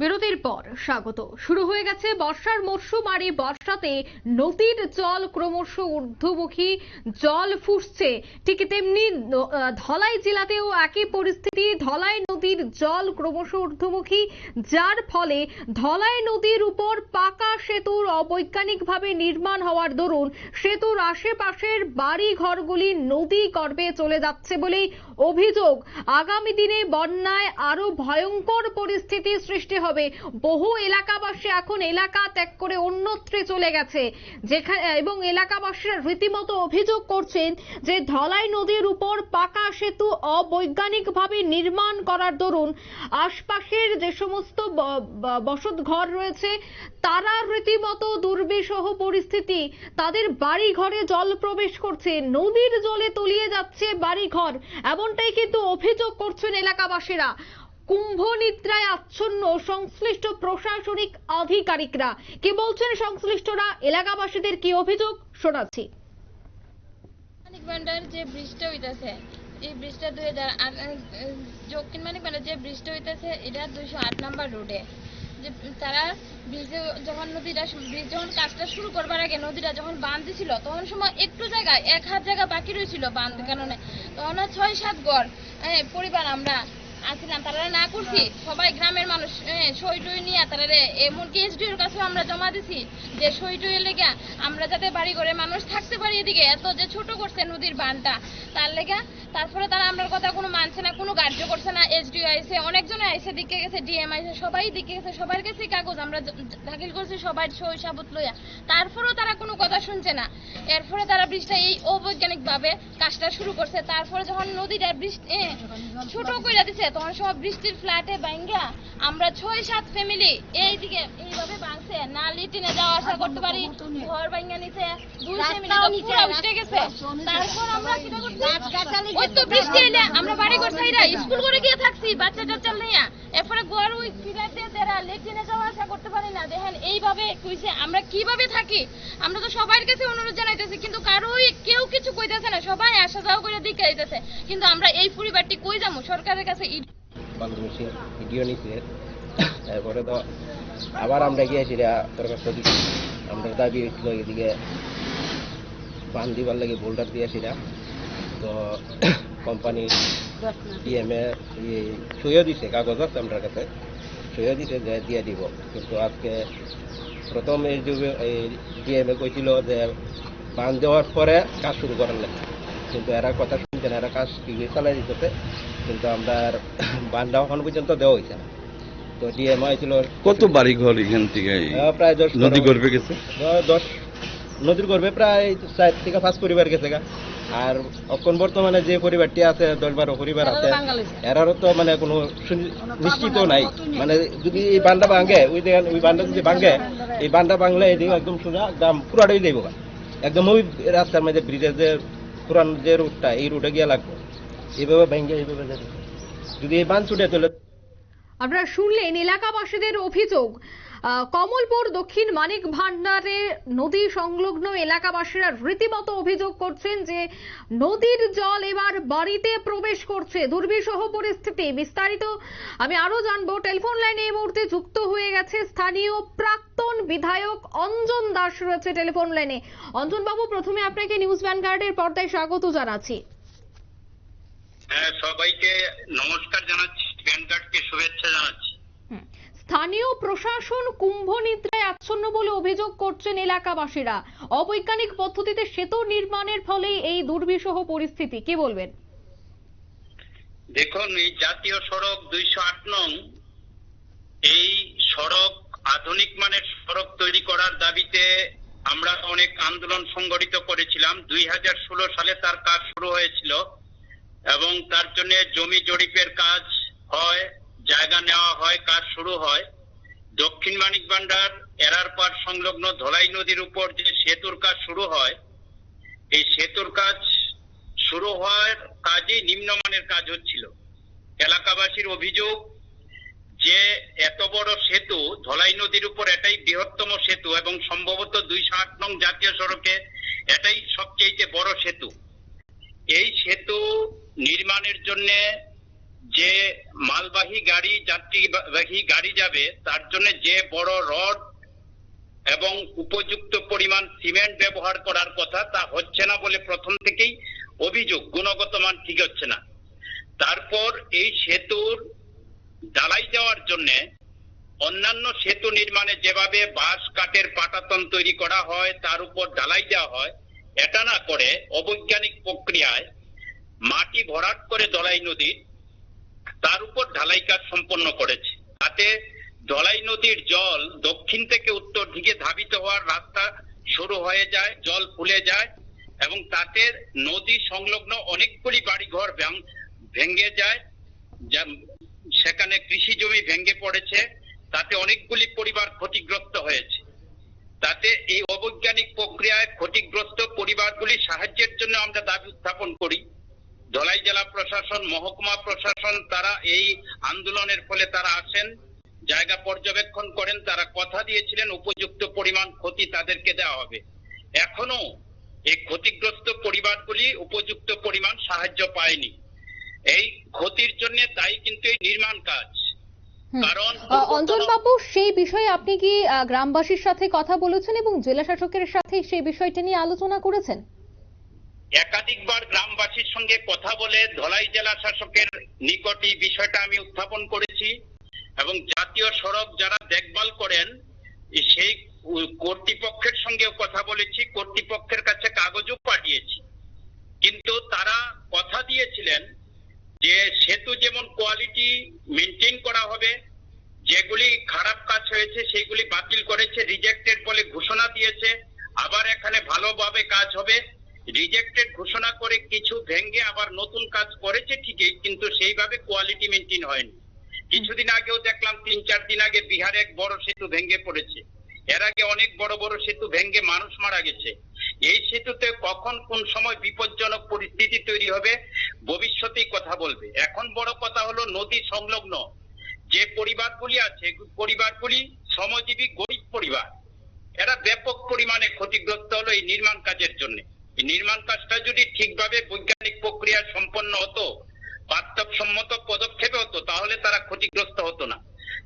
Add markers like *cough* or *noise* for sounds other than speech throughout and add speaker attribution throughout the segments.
Speaker 1: বিরতির পর স্বাগত। শুরু হয়ে গেছে বর্ষার মরশুম আর এই বর্ষাতে নদীর জল ক্রমশ ঊর্ধ্বমুখী, জল ফুসছে। ঠিক তেমনি ধলাই জেলাতেও একই পরিস্থিতি। ধলাই নদীর জল ক্রমশ ঊর্ধ্বমুখী, যার ফলে ধলাই নদীর উপর পাকা সেতুর অবৈজ্ঞানিকভাবে নির্মাণ হওয়ার দরুন সেতুর আশেপাশের বাড়ি ঘরগুলি নদী গর্ভে চলে যাচ্ছে বলেই অভিযোগ। আগামী দিনে বন্যায় আরও ভয়ঙ্কর পরিস্থিতি সৃষ্টি হবে বহু এলাকাবাসী এখন এলাকা ত্যাগ করে অন্যত্রে চলে গেছে। যেখানে এবং এলাকাবাসীরা রীতিমতো অভিযোগ করছেন যে ধলাই নদীর উপর পাকা সেতু অবৈজ্ঞানিকভাবে নির্মাণ করার দরুন আশপাশের যে সমস্ত বসত ঘর রয়েছে, তারা রীতিমতো দুর্বিষহ পরিস্থিতি। তাদের বাড়ি ঘরে জল প্রবেশ করছে, নদীর জলে তলিয়ে যাচ্ছে বাড়ি ঘর এমনটাই কিন্তু অভিযোগ করছেন এলাকাবাসীরা। কুম্ভ নিদ্রায় আচ্ছন্ন সংশ্লিষ্ট প্রশাসনিক আধিকারিকরা। কি বলছেন সংশ্লিষ্টরা? এলাকাবাসীদের কি অভিযোগ? শোনাচ্ছি।
Speaker 2: ভান্ডার যে ব্রিজটা হইতাছে এই ব্রিজটা দুই হাজার আট দক্ষিণ মানিক ভান্ডার যে ব্রিজটা হইতাছে এটা দুইশো আট নাম্বার রোডে। যে তারা ব্রিজে যখন নদীটা ব্রিজ যখন কাজটা শুরু করবার আগে নদীটা যখন বাঁধ দিছিল তখন সময় একটু জায়গায় এক হাত জায়গা বাকি রয়েছিল বাঁধ কারণে তখন ছয় সাত ঘর হ্যাঁ, পরিবার আমরা। আসছিলাম তারা না করছি সবাই গ্রামের মানুষ হ্যাঁ, সই টই নিয়ে তারা এমনকি এসডিওর কাছেও আমরা জমা দিছি যে সই টই লেগে আমরা যাতে বাড়ি ঘরে মানুষ থাকতে পারি এদিকে এত যে ছোট করছে নদীর বানটা তার লেগে তারপরে তারা আমার কথা কোনো মানছে না, কোনো কার্য করছে না এসডিও আইসে, অনেকজনে আইসে দিকে গেছে ডিএম আইসে, সবাই দিকে গেছে, সবার কাছে কাগজ, আমরা দাখিল করছি সবাই সই সাবুত লইয়া। তারপরেও তারা কোনো কথা শুনছে না। এরপরে তারা ব্রিজটা এই অবৈজ্ঞানিক ভাবে কাজটা শুরু করছে। তারপরে যখন নদীটা বৃষ্টি ছোট কইরা দিছে, তখন সময় বৃষ্টির ফ্ল্যাটে ভাঙ্গা আমরা ছয় সাত ফ্যামিলি এইদিকে এইভাবে ভাঙছে না লিটিনে যাওয়া আসা করতে পারি ঘর ভাঙ্গা নিছে দুই ফ্যামিলি উঠে গেছে। তারপর আমরা কিটা করছি? ওই তো বৃষ্টি এলে আমরা বাড়ি ঘর ছাইরা স্কুল করে গিয়ে থাকছি বাচ্চা টাচ্চা লইয়া এরপরে ঘর ওই ফিরার দিয়ে দেরা যাওয়া আসা করতে পারি না। দেখেন এইভাবে কইছে আমরা কীভাবে থাকি? আমরা তো সবার কাছে অনুরোধ জানাইতেছি কিন্তু কারোই কেউ কিছু কইতেছে না। সবাই আসা যাওয়া করে দিকে আইতেছে। কিন্তু আমরা এই পরিবারটি কই যাব? সরকারের কাছে
Speaker 3: নিছে। তারপরে তো আবার আমরা গিয়েছি দরখাস্ত দিচ্ছি আমরা দাবি হয়েছিল এদিকে। বান দিবার লাগে বোল্ডার দিয়েছি তো *coughs* কোম্পানি ডিএমএ সইও দিছে, কাগজ আছে আমার কাছে। সইও দিছে, যে দিয়ে দিব। কিন্তু আজকে প্রথম এই যুগে, এই ডিএমএ কইছিল যে বান দেওয়ার পরে কাজ শুরু করার লাগে। কিন্তু এরা কথা শুনছে না, এরা কাজ ঠিকই চালাই দিতেছে। কিন্তু আমরা *coughs* বানটা এখন পর্যন্ত দেওয়া হয়েছে না। তো ডিএমএ হয়েছিল
Speaker 4: কত বাড়ি ঘর এখান থেকে?
Speaker 3: প্রায় দশ
Speaker 4: নদী গর্ভে গেছে?
Speaker 3: দশ নদীর গর্ভে প্রায় চার থেকে পাঁচ পরিবার গেছে গা। আর এখন বর্তমানে যে পরিবারটি আছে দশ বারো পরিবার আছে এরারও তো মানে কোনো নিশ্চিত নাই। মানে যদি এই বানটা ভাঙে ওই দেখেন ওই বানটা যদি ভাঙে এই বানটা ভাঙলে এদিকে একদম সোজা একদম পুরাটাই যাইব। একদম ওই রাস্তার মধ্যে ব্রিজের যে পুরান যে রুটটা এই রুটে গিয়ে লাগবে। এইভাবে ভেঙে এইভাবে যাবে যদি এই বান ছুটে চলে
Speaker 1: আপনারা শুনলেন এলাকাবাসীদের অভিযোগ কমলপুর দক্ষিণ মানিক ভান্ডারে নদী সংলগ্ন এলাকাবাসীরা রীতিমতো অভিযোগ করছেন যে নদীর জল এবার বাড়িতে প্রবেশ করছে। দুর্বিষহ পরিস্থিতি বিস্তারিত আমি আরও জানব। টেলিফোন লাইনে এই মুহূর্তে যুক্ত হয়ে গেছে স্থানীয় প্রাক্তন বিধায়ক অঞ্জন দাস রয়েছে টেলিফোন লাইনে। অঞ্জন বাবু প্রথমে আপনাকে নিউজ ভ্যানগার্ডের পর্দায় স্বাগত জানাচ্ছি।
Speaker 5: হ্যাঁ সবাইকে নমস্কার জানাচ্ছি। প্যান কার্ডকে শুভেচ্ছা জানাচ্ছি।
Speaker 1: স্থানীয় প্রশাসন কুম্ভ নিদ্রায় আচ্ছন্ন বলে অভিযোগ করছেন এলাকাবাসীরা। অবৈজ্ঞানিক পদ্ধতিতে সেতু নির্মাণের ফলে এই দুর্বিষহ পরিস্থিতি। কি বলবেন?
Speaker 5: দেখুন এই জাতীয় সড়ক দুইশো আট নং এই সড়ক আধুনিক মানের সড়ক তৈরি করার দাবিতে আমরা অনেক আন্দোলন সংগঠিত করেছিলাম। দুই হাজার ষোলো সালে তার কাজ শুরু হয়েছিল এবং তার জন্য জমি জরিপের কাজ হয়, জায়গা নেওয়া হয়, কাজ শুরু হয়। দক্ষিণ মানিক ভান্ডার এরার পার সংলগ্ন ধলাই নদীর উপর যে সেতুর কাজ শুরু হয়, এই সেতুর কাজ শুরু হওয়ার কাজে নিম্নমানের কাজ হচ্ছিল। এলাকাবাসীর অভিযোগ যে এত বড় সেতু ধলাই নদীর উপর এটাই বৃহত্তম সেতু এবং সম্ভবত দুইশো আট নং জাতীয় সড়কে এটাই সবচেয়ে বড় সেতু। এই সেতু নির্মাণের জন্য যে মালবাহী গাড়ি, যাত্রীবাহী গাড়ি যাবে, তার জন্য যে বড় রড এবং উপযুক্ত পরিমাণ সিমেন্ট ব্যবহার করার কথা, তা হচ্ছে না বলে প্রথম থেকেই অভিযোগ, গুণগত মান ঠিক হচ্ছে না। তারপর এই সেতুর ঢালাই দেওয়ার জন্য অন্যান্য সেতু নির্মাণে যেভাবে বাঁশ, কাঠের পাটাতন তৈরি করা হয়, তার উপর ঢালাই দেওয়া হয়, এটা না করে অবৈজ্ঞানিক প্রক্রিয়ায় মাটি ভরাট করে দলাই নদী তার উপর ঢালাই কাজ সম্পন্ন করেছে। তাতে ধলাই নদীর জল দক্ষিণ থেকে উত্তর দিকে ধাবিত হওয়ার রাস্তা শুরু হয়ে যায়, জল ফুলে যায় এবং তাতে নদী সংলগ্ন অনেকগুলি বাড়িঘর ভেঙে যায়। সেখানে কৃষি জমি ভেঙে পড়েছে। তাতে অনেকগুলি পরিবার ক্ষতিগ্রস্ত হয়েছে। তাতে এই অবৈজ্ঞানিক প্রক্রিয়ায় ক্ষতিগ্রস্ত পরিবারগুলি সাহায্যের জন্য আমরা দাবি উত্থাপন করি। ধলাই জেলা প্রশাসন মহকুমা প্রশাসন তারা এই আন্দোলনের ফলে তারা আসেন জায়গা পর্যবেক্ষণ করেন তারা কথা দিয়েছিলেন উপযুক্ত পরিমাণ ক্ষতি তাদেরকে দেওয়া হবে। এখনও এই ক্ষতিগ্রস্ত পরিবারগুলি উপযুক্ত পরিমাণ সাহায্য পায়নি। এই ক্ষতির জন্য দায়ী কিন্তু এই নির্মাণ কাজ। কারণ
Speaker 1: অঞ্জন বাবু সেই বিষয়ে আপনি কি গ্রামবাসীর সাথে কথা বলেছেন এবং জেলা শাসকের সাথে সেই বিষয়টা নিয়ে আলোচনা করেছেন?
Speaker 5: একাধিকবার গ্রামবাসীর সঙ্গে কথা বলে ধলাই জেলা শাসকের নিকট এই বিষয়টা আমি উত্থাপন করেছি এবং জাতীয় সড়ক যারা দেখভাল করেন, সেই কর্তৃপক্ষের সঙ্গেও কথা বলেছি, কর্তৃপক্ষের কাছে কাগজও পাঠিয়েছি। কিন্তু তারা কথা দিয়েছিলেন যে সেতু যেমন কোয়ালিটি মেনটেন করা হবে, যেগুলি খারাপ কাজ হয়েছে সেগুলি বাতিল করেছে রিজেক্টেড বলে ঘোষণা দিয়েছে, আবার এখানে ভালোভাবে কাজ হবে। রিজেক্টেড ঘোষণা করে কিছু ভেঙ্গে আবার নতুন কাজ করেছে ঠিকই, কিন্তু সেইভাবে কোয়ালিটি মেনটেন হয়নি। কিছুদিন আগেও দেখলাম তিন চার দিন আগে বিহারে এক বড় সেতু ভেঙে পড়েছে। এর আগে অনেক বড় বড় সেতু ভেঙে মানুষ মারা গেছে। এই সেতুতে কখন কোন সময় বিপজ্জনক পরিস্থিতি তৈরি হবে, ভবিষ্যতেই কথা বলবে। এখন বড় কথা হলো নদী সংলগ্ন। যে পরিবারগুলি আছে, পরিবারগুলি শ্রমজীবী, গরিব পরিবার, এরা ব্যাপক পরিমাণে ক্ষতিগ্রস্ত হলো এই নির্মাণ কাজের জন্য। নির্মাণ কাজটা যদি ঠিকভাবে বৈজ্ঞানিক প্রক্রিয়া সম্পন্ন হতো বাস্তবসম্মত পদক্ষেপে হতো তাহলে তারা ক্ষতিগ্রস্ত হতো না।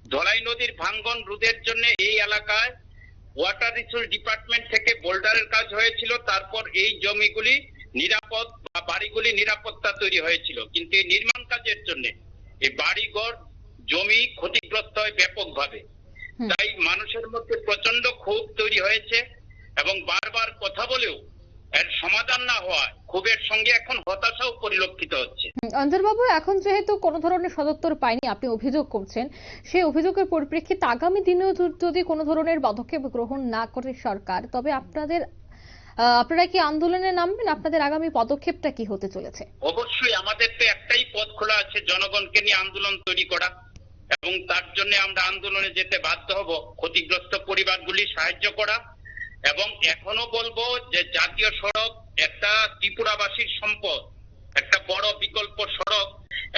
Speaker 5: ধলাই নদীর ভাঙ্গন রোধের জন্য এই এলাকায় ওয়াটার রিসোর্স ডিপার্টমেন্ট থেকে বোল্ডারের কাজ হয়েছিল তারপর এই জমিগুলি নিরাপদ বা বাড়িগুলি নিরাপত্তা তৈরি হয়েছিল। কিন্তু এই নির্মাণ কাজের জন্য এই বাড়িঘর জমি ক্ষতিগ্রস্ত হয় ব্যাপকভাবে। তাই মানুষের মধ্যে প্রচণ্ড ক্ষোভ তৈরি হয়েছে এবং বারবার কথা বলেও এর সমাধান না হওয়ায় ক্ষোভের সঙ্গে এখন হতাশাও পরিলক্ষিত হচ্ছে।
Speaker 1: অঞ্জনবাবু এখন যেহেতু কোনো ধরনের সদুত্তর পাইনি আপনি অভিযোগ করছেন সেই অভিযোগের পরিপ্রেক্ষিতে আগামী দিনেও যদি- কোনো ধরনের পদক্ষেপ গ্রহণ না করে সরকার তবে আপনাদের আপনারা কি আন্দোলনে নামবেন? আপনাদের আগামী পদক্ষেপটা কি হতে চলেছে?
Speaker 5: অবশ্যই আমাদের তো একটাই পথ খোলা আছে জনগণকে নিয়ে আন্দোলন তৈরি করা। এবং তার জন্য আমরা আন্দোলনে যেতে বাধ্য হব। ক্ষতিগ্রস্ত পরিবারগুলি সাহায্য করা। এবং এখনও বলব যে জাতীয় সড়ক একটা ত্রিপুরাবাসীর সম্পদ, একটা বড় বিকল্প সড়ক,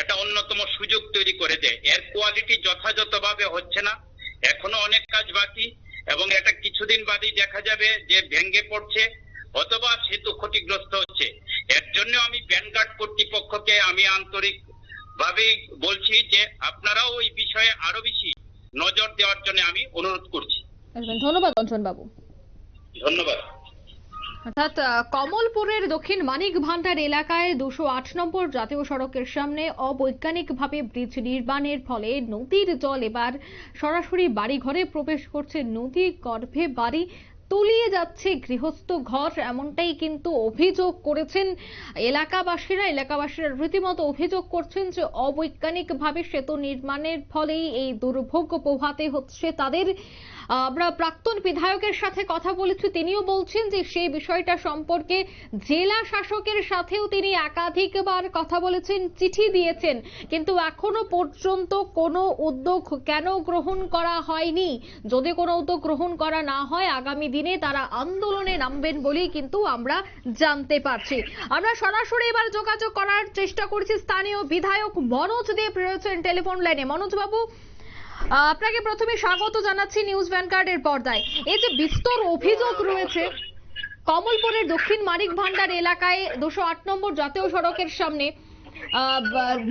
Speaker 5: একটা অন্যতম সুযোগ তৈরি করে দেয়। এর কোয়ালিটি যথাযথভাবে হচ্ছে না, এখনও অনেক কাজ বাকি এবং এটা কিছুদিন বাদেই দেখা যাবে যে ভেঙ্গে পড়ছে অথবা সেতু ক্ষতিগ্রস্ত হচ্ছে। এর জন্য আমি ব্যানগার্ড কর্তৃপক্ষকে আমি আন্তরিক ভাবে বলছি যে আপনারাও ওই বিষয়ে আরও বেশি নজর দেওয়ার জন্য আমি অনুরোধ করছি।
Speaker 1: ধন্যবাদ অঞ্জনবাবু
Speaker 5: ধন্যবাদ।
Speaker 1: অর্থাৎ কমলপুরের দক্ষিণ মানিক ভান্ডার এলাকায় দুশো আট নম্বর জাতীয় সড়কের সামনে অবৈজ্ঞানিকভাবে ব্রিজ নির্মাণের ফলে নদীর জল এবার সরাসরি বাড়িঘরে প্রবেশ করছে। নদী গর্ভে বাড়ি তলিয়ে যাচ্ছে গৃহস্থ ঘর। এমনটাই কিন্তু অভিযোগ করেছেন এলাকাবাসীরা। এলাকাবাসীরা রীতিমতো অভিযোগ করছেন যে, অবৈজ্ঞানিকভাবে সেতু নির্মাণের ফলেই এই দুর্ভোগ পোহাতে হচ্ছে তাদের। আমরা প্রাক্তন বিধায়কের সাথে কথা বলেছি তিনিও বলছেন যে সেই বিষয়টা সম্পর্কে জেলা শাসকের সাথেও তিনি একাধিকবার কথা বলেছেন চিঠি দিয়েছেন। কিন্তু এখনও পর্যন্ত কোনো উদ্যোগ কেন গ্রহণ করা হয়নি? যদি কোনো উদ্যোগ গ্রহণ করা না হয় আগামী দিনে তারা আন্দোলনে নামবেন বলেই কিন্তু আমরা জানতে পারছি। আমরা সরাসরি এবার যোগাযোগ করার চেষ্টা করছি। স্থানীয় বিধায়ক মনোজ দেব রয়েছেন টেলিফোন লাইনে। মনোজ বাবু আহ, আপনাকে প্রথমে স্বাগত জানাচ্ছি নিউজ ভ্যানগার্ডের পর্দায়। এই যে বিস্তর অভিযোগ রয়েছে। কমলপুরের দক্ষিণ মানিক ভান্ডার এলাকায় দুশো আট নম্বর জাতীয় সড়কের সামনে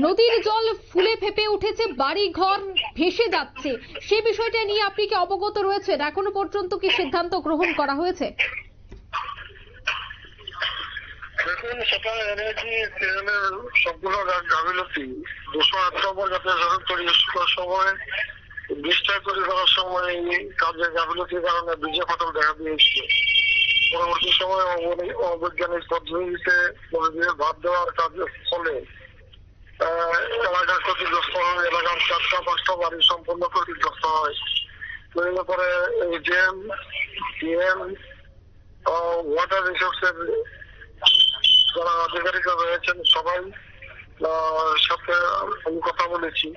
Speaker 1: নদীর জল ফুলে ফেপে উঠেছে বাড়ি ঘর ভেসে যাচ্ছে। সে বিষয়টা নিয়ে আপনি কি অবগত রয়েছেন? এখনও পর্যন্ত কি সিদ্ধান্ত গ্রহণ করা হয়েছে?
Speaker 6: গাফিলতি। দুশো আট নম্বর তৈরি সময় বৃষ্টা তৈরি করার সময় এই কাজের গাফিলতির কারণে বীজে ফাটল দেখা দিয়েছিল পরবর্তী সময় অবৈজ্ঞানিক পদ্ধতিতে নদীতে ভাত দেওয়ার কাজের ফলে এলাকার ক্ষতিগ্রস্ত হয়, এলাকার চারটা পাঁচটা বাড়ি সম্পূর্ণ ক্ষতিগ্রস্ত হয়। এর ব্যাপারে এজিএম ডিএম ওয়াটার রিসোর্সের যারা আধিকারিকরা রয়েছেন সবাই সাথে আমি কথা বলেছি।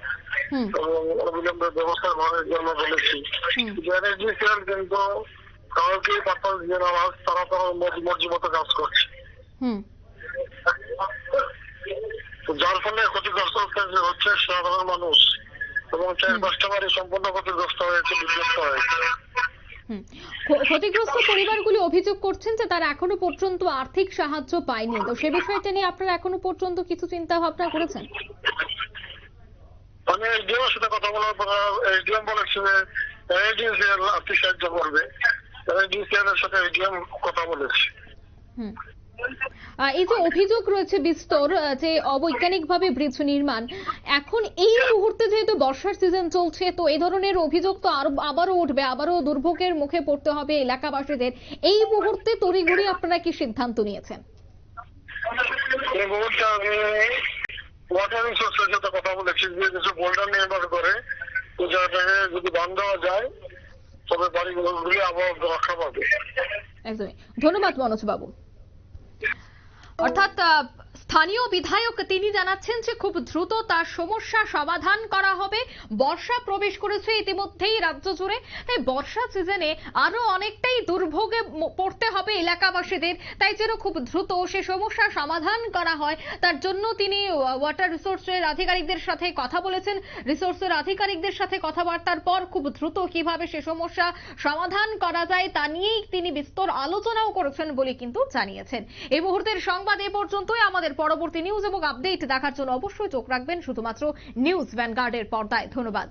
Speaker 6: এবং অবিলম্বে ব্যবস্থা গ্রহণের জন্য বলেছি। জেনেডিসিয়াল কিন্তু কাউকে পাত্র দিয়ে না তারা তারা মর্জি মতো কাজ করছে। যার ফলে ক্ষতিগ্রস্ত হচ্ছে- হচ্ছে সাধারণ মানুষ। এবং চার পাঁচটা বাড়ি সম্পূর্ণ ক্ষতিগ্রস্ত হয়েছে বিধ্বস্ত হয়েছে।
Speaker 1: ক্ষতিগ্রস্ত পরিবারগুলি অভিযোগ করছেন যে তারা এখনও পর্যন্ত আর্থিক সাহায্য পায়নি। তো সে বিষয়টা নিয়ে আপনারা এখনও পর্যন্ত কিছু চিন্তা ভাবনা করেছেন?
Speaker 6: আমি এসডিএম এর সাথে কথা বলার পর এসডিএম বলেছে এনআইডিসিএল আর্থিক সাহায্য করবে। এনআইডিসিএল এর সাথে এসডিএম কথা বলেছে।
Speaker 1: এই যে অভিযোগ রয়েছে বিস্তর যে অবৈজ্ঞানিকভাবে ব্রিজ নির্মাণ এখন এই মুহূর্তে যেহেতু বর্ষার সিজন চলছে তো এই ধরনের অভিযোগ তো আরও আবারও উঠবে আবারও দুর্ভোগের মুখে পড়তে হবে এলাকাবাসীদের। এই মুহূর্তে তড়িঘড়ি আপনারা কি সিদ্ধান্ত নিয়েছেন?
Speaker 6: এই মুহূর্তে আমি ওয়াটার রিসোর্সের সাথে কথা বলেছি যে কিছু বোল্ডার নির্মাণ করে জায়গাটাকে যদি বান দেওয়া যায় তবে বাড়িগুলি আবার রক্ষা পাবে।
Speaker 1: একদমই। ধন্যবাদ মনোজ বাবু Ортод স্থানীয় বিধায়ক তিনি জানাচ্ছেন যে খুব দ্রুত তার সমস্যা সমাধান করা হবে। বর্ষা প্রবেশ করেছে ইতিমধ্যেই রাজ্য জুড়ে। তাই বর্ষা সিজনে আরও অনেকটাই দুর্ভোগে পড়তে হবে এলাকাবাসীদের। তাই যেন খুব দ্রুত সে সমস্যা সমাধান করা হয়। তার জন্য তিনি ওয়াটার রিসোর্সের আধিকারিকদের সাথে কথা বলেছেন। রিসোর্সের আধিকারিকদের সাথে কথাবার্তার পর খুব দ্রুত কীভাবে সে সমস্যা সমাধান করা যায় তা নিয়েই তিনি বিস্তর আলোচনাও করেছেন বলে কিন্তু জানিয়েছেন। এই মুহূর্তের সংবাদ এ পর্যন্তই। আমাদের পরবর্তী নিউজ এবং আপডেট দেখার জন্য অবশ্যই চোখ রাখবেন। শুধুমাত্র নিউজ ভ্যানগার্ডের পর্দায়। ধন্যবাদ।